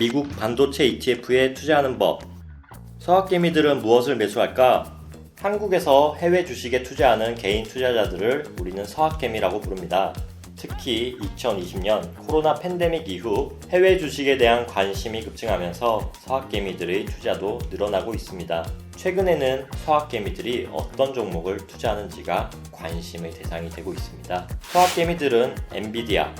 미국 반도체 ETF에 투자하는 법. 서학개미들은 무엇을 매수할까? 한국에서 해외 주식에 투자하는 개인 투자자들을 우리는 서학개미라고 부릅니다. 특히 2020년 코로나 팬데믹 이후 해외 주식에 대한 관심이 급증하면서 서학개미들의 투자도 늘어나고 있습니다. 최근에는 서학개미들이 어떤 종목을 투자하는지가 관심의 대상이 되고 있습니다. 서학개미들은 엔비디아,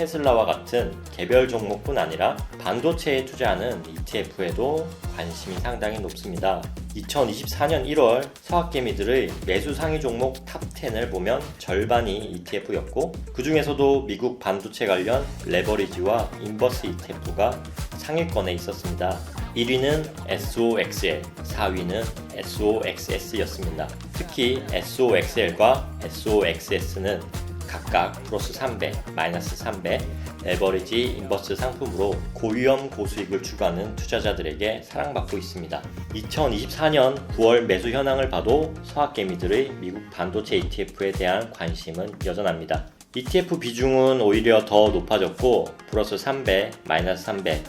테슬라와 같은 개별 종목뿐 아니라 반도체에 투자하는 ETF에도 관심이 상당히 높습니다. 2024년 1월 서학개미들의 매수 상위 종목 탑10을 보면 절반이 ETF였고 그 중에서도 미국 반도체 관련 레버리지와 인버스 ETF가 상위권에 있었습니다. 1위는 SOXL, 4위는 SOXS였습니다. 특히 SOXL과 SOXS는 각각 플러스 3배, 마이너스 3배, 레버리지 인버스 상품으로 고위험 고수익을 추구하는 투자자들에게 사랑받고 있습니다. 2024년 9월 매수 현황을 봐도 서학개미들의 미국 반도체 ETF에 대한 관심은 여전합니다. ETF 비중은 오히려 더 높아졌고 플러스 3배, 마이너스 3배,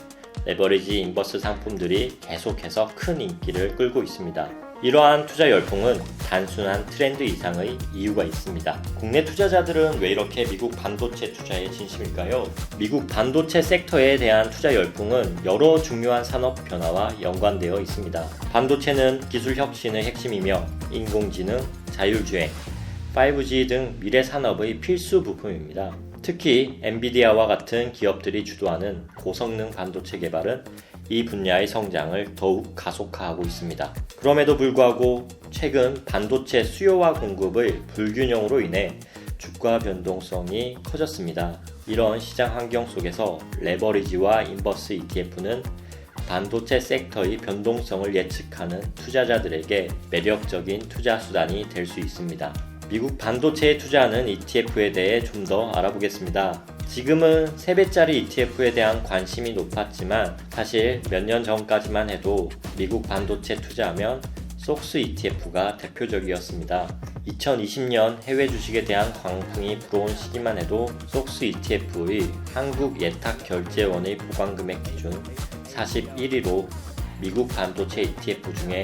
레버리지 인버스 상품들이 계속해서 큰 인기를 끌고 있습니다. 이러한 투자 열풍은 단순한 트렌드 이상의 이유가 있습니다. 국내 투자자들은 왜 이렇게 미국 반도체 투자에 진심일까요? 미국 반도체 섹터에 대한 투자 열풍은 여러 중요한 산업 변화와 연관되어 있습니다. 반도체는 기술 혁신의 핵심이며 인공지능, 자율주행, 5G 등 미래 산업의 필수 부품입니다. 특히 엔비디아와 같은 기업들이 주도하는 고성능 반도체 개발은 이 분야의 성장을 더욱 가속화하고 있습니다. 그럼에도 불구하고 최근 반도체 수요와 공급의 불균형으로 인해 주가 변동성이 커졌습니다. 이런 시장 환경 속에서 레버리지와 인버스 ETF는 반도체 섹터의 변동성을 예측하는 투자자들에게 매력적인 투자 수단이 될 수 있습니다. 미국 반도체에 투자하는 ETF에 대해 좀 더 알아보겠습니다. 지금은 3배짜리 ETF에 대한 관심이 높았지만 사실 몇 년 전까지만 해도 미국 반도체 투자하면 속스 ETF가 대표적이었습니다. 2020년 해외 주식에 대한 광풍이 불어온 시기만 해도 속스 ETF의 한국 예탁 결제원의 보관 금액 기준 41위로 미국 반도체 ETF 중에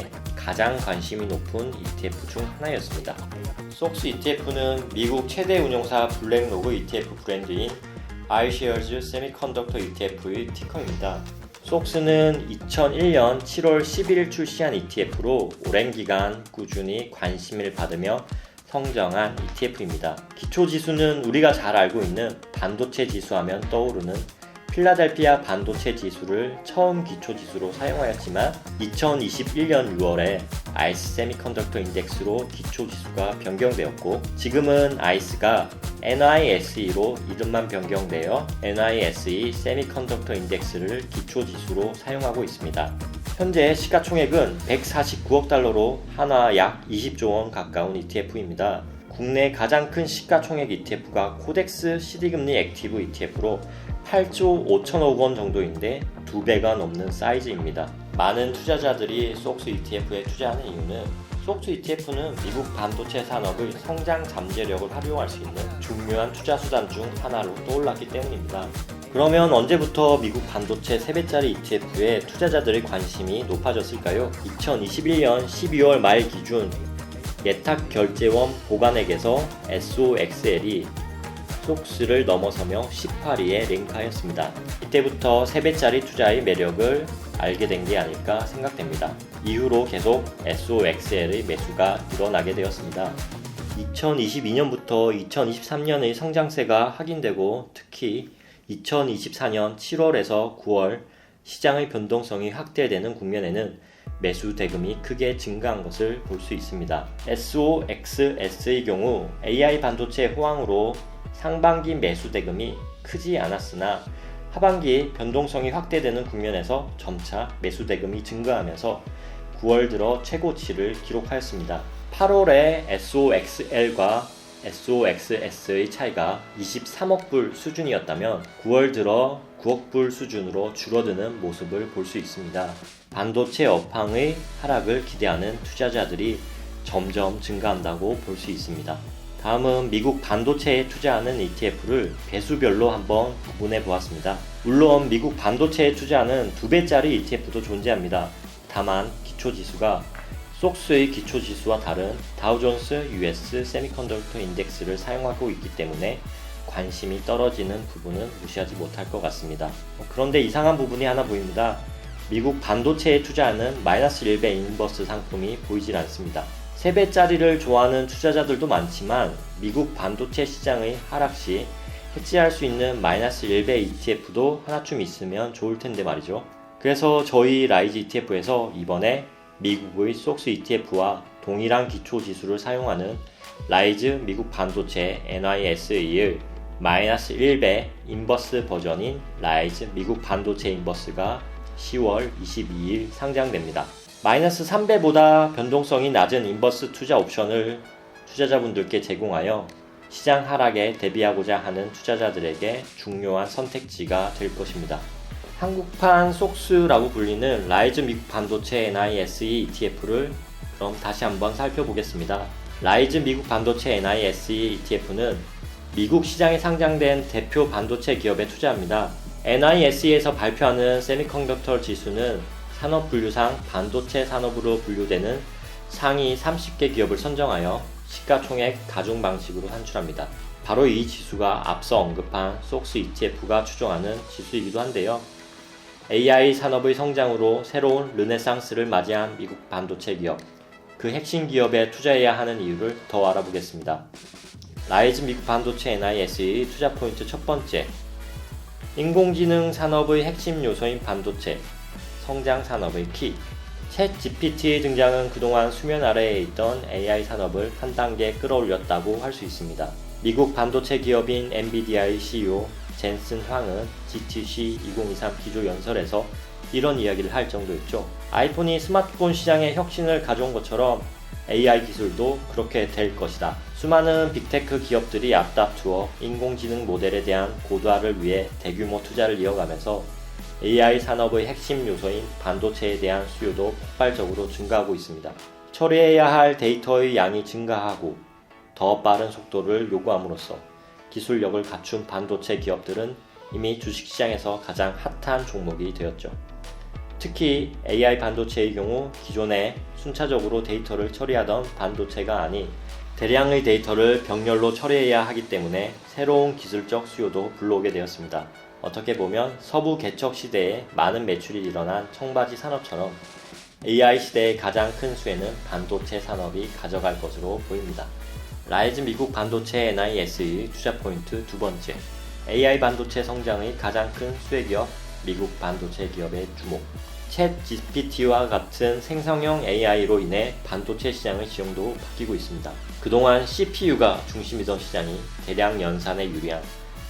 가장 관심이 높은 ETF 중 하나였습니다. 속스 ETF는 미국 최대 운용사 블랙로그 ETF 브랜드인 iShares Semiconductor ETF의 티커입니다. 속스는 2001년 7월 11일 출시한 ETF로 오랜 기간 꾸준히 관심을 받으며 성장한 ETF입니다. 기초 지수는 우리가 잘 알고 있는 반도체 지수하면 떠오르는 필라델피아 반도체 지수를 처음 기초 지수로 사용하였지만 2021년 6월에 아이스 세미컨덕터 인덱스로 기초 지수가 변경되었고 지금은 아이스가 NISE로 이름만 변경되어 NISE 세미컨덕터 인덱스를 기초 지수로 사용하고 있습니다. 현재 시가총액은 149억 달러로 하나 약 20조 원 가까운 ETF입니다. 국내 가장 큰 시가총액 ETF가 코덱스 CD금리 액티브 ETF로 8조 5천억 원 정도인데 두 배가 넘는 사이즈입니다. 많은 투자자들이 속스 ETF에 투자하는 이유는 속스 ETF는 미국 반도체 산업의 성장 잠재력을 활용할 수 있는 중요한 투자 수단 중 하나로 떠올랐기 때문입니다. 그러면 언제부터 미국 반도체 3배짜리 ETF에 투자자들의 관심이 높아졌을까요? 2021년 12월 말 기준 예탁 결제원 보관액에서 SOXL이 속스를 넘어서며 18위에 랭크하였습니다. 이때부터 3배짜리 투자의 매력을 알게 된 게 아닐까 생각됩니다. 이후로 계속 SOXL의 매수가 늘어나게 되었습니다. 2022년부터 2023년의 성장세가 확인되고 특히 2024년 7월에서 9월 시장의 변동성이 확대되는 국면에는 매수 대금이 크게 증가한 것을 볼 수 있습니다. SOXS의 경우 AI 반도체 호황으로 상반기 매수 대금이 크지 않았으나 하반기 변동성이 확대되는 국면에서 점차 매수 대금이 증가하면서 9월 들어 최고치를 기록하였습니다. 8월에 SOXL과 SOXS의 차이가 23억 불 수준이었다면 9월 들어 9억 불 수준으로 줄어드는 모습을 볼 수 있습니다. 반도체 업황의 하락을 기대하는 투자자들이 점점 증가한다고 볼 수 있습니다. 다음은 미국 반도체에 투자하는 ETF를 배수별로 한번 구분해 보았습니다. 물론 미국 반도체에 투자하는 두 배짜리 ETF도 존재합니다. 다만 기초 지수가 속스의 기초 지수와 다른 다우존스 US 세미컨덕터 인덱스를 사용하고 있기 때문에 관심이 떨어지는 부분은 무시하지 못할 것 같습니다. 어, 그런데 이상한 부분이 하나 보입니다. 미국 반도체에 투자하는 마이너스 1배 인버스 상품이 보이질 않습니다. 3배짜리를 좋아하는 투자자들도 많지만 미국 반도체 시장의 하락 시 해지할 수 있는 마이너스 1배 ETF도 하나쯤 있으면 좋을 텐데 말이죠. 그래서 저희 라이즈 ETF에서 이번에 미국의 속스 ETF와 동일한 기초 지수를 사용하는 라이즈 미국 반도체 NISE의 마이너스 1배 인버스 버전인 라이즈 미국 반도체 인버스가 10월 22일 상장됩니다. 마이너스 3배보다 변동성이 낮은 인버스 투자 옵션을 투자자분들께 제공하여 시장 하락에 대비하고자 하는 투자자들에게 중요한 선택지가 될 것입니다. 한국판 속스라고 불리는 라이즈 미국 반도체 NISE ETF를 그럼 다시 한번 살펴보겠습니다. 라이즈 미국 반도체 NISE ETF는 미국 시장에 상장된 대표 반도체 기업에 투자합니다. NISE에서 발표하는 세미컨덕터 지수는 산업 분류상 반도체 산업으로 분류되는 상위 30개 기업을 선정하여 시가총액 가중 방식으로 산출합니다. 바로 이 지수가 앞서 언급한 속스 ETF가 추정하는 지수이기도 한데요. AI 산업의 성장으로 새로운 르네상스를 맞이한 미국 반도체 기업, 그 핵심 기업에 투자해야 하는 이유를 더 알아보겠습니다. 라이즈 미국 반도체 NIS의 투자 포인트 첫 번째, 인공지능 산업의 핵심 요소인 반도체, 성장 산업의 키. 챗 GPT의 등장은 그동안 수면 아래에 있던 AI 산업을 한 단계 끌어올렸다고 할 수 있습니다. 미국 반도체 기업인 엔비디아의 CEO 젠슨 황은 GTC 2023 기조 연설에서 이런 이야기를 할 정도였죠. 아이폰이 스마트폰 시장에 혁신을 가져온 것처럼 AI 기술도 그렇게 될 것이다. 수많은 빅테크 기업들이 앞다투어 인공지능 모델에 대한 고도화를 위해 대규모 투자를 이어가면서 AI 산업의 핵심 요소인 반도체에 대한 수요도 폭발적으로 증가하고 있습니다. 처리해야 할 데이터의 양이 증가하고 더 빠른 속도를 요구함으로써 기술력을 갖춘 반도체 기업들은 이미 주식시장에서 가장 핫한 종목이 되었죠. 특히 AI 반도체의 경우 기존에 순차적으로 데이터를 처리하던 반도체가 아닌 대량의 데이터를 병렬로 처리해야 하기 때문에 새로운 기술적 수요도 불러오게 되었습니다. 어떻게 보면 서부 개척 시대에 많은 매출이 일어난 청바지 산업처럼 AI 시대의 가장 큰 수혜는 반도체 산업이 가져갈 것으로 보입니다. 라이즈 미국 반도체 NIS의 투자 포인트 두 번째, AI 반도체 성장의 가장 큰 수혜 기업 미국 반도체 기업의 주목. 챗 GPT와 같은 생성형 AI로 인해 반도체 시장의 지형도 바뀌고 있습니다. 그동안 CPU가 중심이던 시장이 대량 연산에 유리한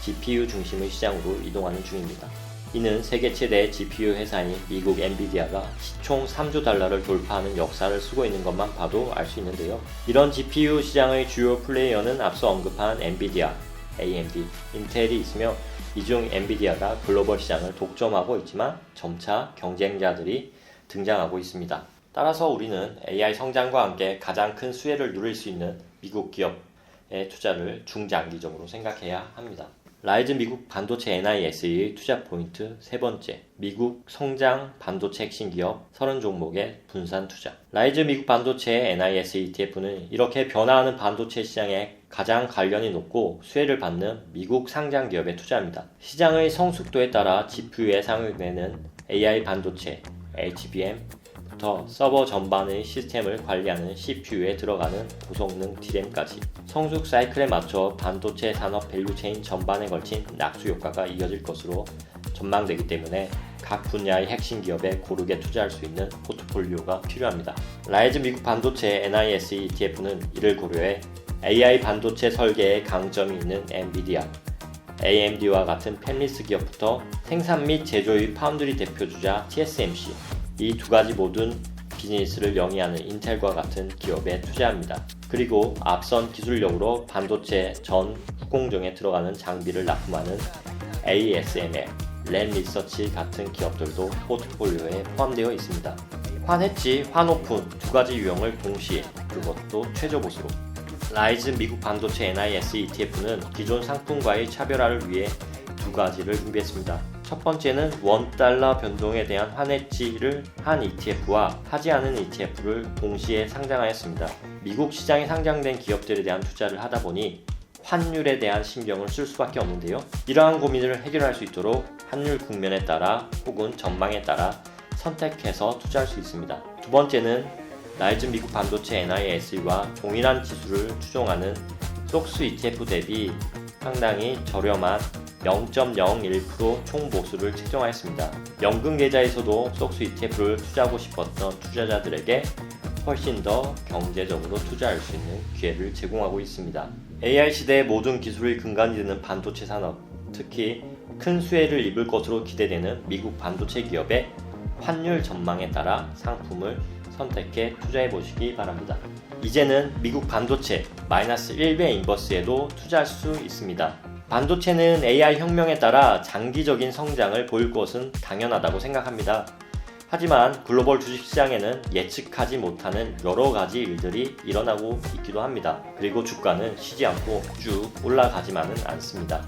GPU 중심의 시장으로 이동하는 중입니다. 이는 세계 최대 GPU 회사인 미국 엔비디아가 시총 3조 달러를 돌파하는 역사를 쓰고 있는 것만 봐도 알 수 있는데요. 이런 GPU 시장의 주요 플레이어는 앞서 언급한 엔비디아, AMD, 인텔이 있으며 이중 엔비디아가 글로벌 시장을 독점하고 있지만 점차 경쟁자들이 등장하고 있습니다. 따라서 우리는 AI 성장과 함께 가장 큰 수혜를 누릴 수 있는 미국 기업의 투자를 중장기적으로 생각해야 합니다. 라이즈 미국 반도체 NIS의 투자 포인트 세 번째, 미국 성장 반도체 핵심 기업 30종목의 분산 투자. 라이즈 미국 반도체 NIS ETF는 이렇게 변화하는 반도체 시장에 가장 관련이 높고 수혜를 받는 미국 상장 기업에 투자합니다. 시장의 성숙도에 따라 GPU에 사용되는 AI 반도체, HBM, 부터 서버 전반의 시스템을 관리하는 CPU에 들어가는 고성능 DRAM까지 성숙 사이클에 맞춰 반도체 산업 밸류체인 전반에 걸친 낙수 효과가 이어질 것으로 전망되기 때문에 각 분야의 핵심 기업에 고르게 투자할 수 있는 포트폴리오가 필요합니다. 라이즈 미국 반도체 NIS ETF는 이를 고려해 AI 반도체 설계에 강점이 있는 엔비디아, AMD와 같은 펜리스 기업부터 생산 및 제조의 파운드리 대표주자 TSMC, 이 두 가지 모든 비즈니스를 영위하는 인텔과 같은 기업에 투자합니다. 그리고 앞선 기술력으로 반도체 전 후공정에 들어가는 장비를 납품하는 ASML, 랜 리서치 같은 기업들도 포트폴리오에 포함되어 있습니다. 환해치, 환오픈 두 가지 유형을 동시에 그것도 최저 보수로 라이즈 미국 반도체 NIS ETF는 기존 상품과의 차별화를 위해 두 가지를 준비했습니다. 첫 번째는 원 달러 변동에 대한 환해치를 한 ETF와 하지 않은 ETF를 동시에 상장하였습니다. 미국 시장에 상장된 기업들에 대한 투자를 하다 보니 환율에 대한 신경을 쓸 수밖에 없는데요. 이러한 고민을 해결할 수 있도록 환율 국면에 따라 혹은 전망에 따라 선택해서 투자할 수 있습니다. 두 번째는 라이즌 미국 반도체 NIS와 동일한 지수를 추종하는 속스 ETF 대비 상당히 저렴한 0.01% 총보수를 책정하였습니다. 연금 계좌에서도 속스 ETF를 투자하고 싶었던 투자자들에게 훨씬 더 경제적으로 투자할 수 있는 기회를 제공하고 있습니다. AI 시대의 모든 기술의 근간이 되는 반도체 산업, 특히 큰 수혜를 입을 것으로 기대되는 미국 반도체 기업의 환율 전망에 따라 상품을 선택해 투자해 보시기 바랍니다. 이제는 미국 반도체 마이너스 1배 인버스에도 투자할 수 있습니다. 반도체는 AI 혁명에 따라 장기적인 성장을 보일 것은 당연하다고 생각합니다. 하지만 글로벌 주식시장에는 예측하지 못하는 여러 가지 일들이 일어나고 있기도 합니다. 그리고 주가는 쉬지 않고 쭉 올라가지만은 않습니다.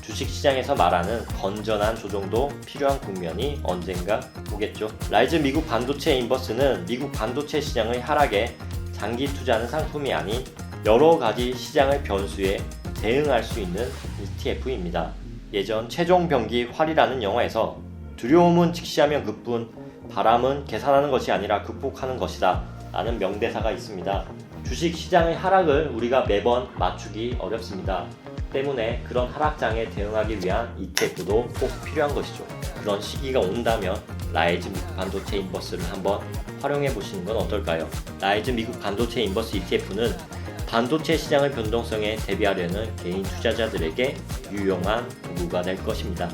주식시장에서 말하는 건전한 조정도 필요한 국면이 언젠가 오겠죠. 라이즈 미국 반도체 인버스는 미국 반도체 시장의 하락에 장기 투자하는 상품이 아닌 여러 가지 시장의 변수에 대응할 수 있는 ETF입니다. 예전 최종 병기 활이라는 영화에서 두려움은 직시하면 그뿐 바람은 계산하는 것이 아니라 극복하는 것이다 라는 명대사가 있습니다. 주식 시장의 하락을 우리가 매번 맞추기 어렵습니다. 때문에 그런 하락장에 대응하기 위한 ETF도 꼭 필요한 것이죠. 그런 시기가 온다면 라이즈 미국 반도체 인버스를 한번 활용해 보시는 건 어떨까요? 라이즈 미국 반도체 인버스 ETF는 반도체 시장의 변동성에 대비하려는 개인 투자자들에게 유용한 도구가 될 것입니다.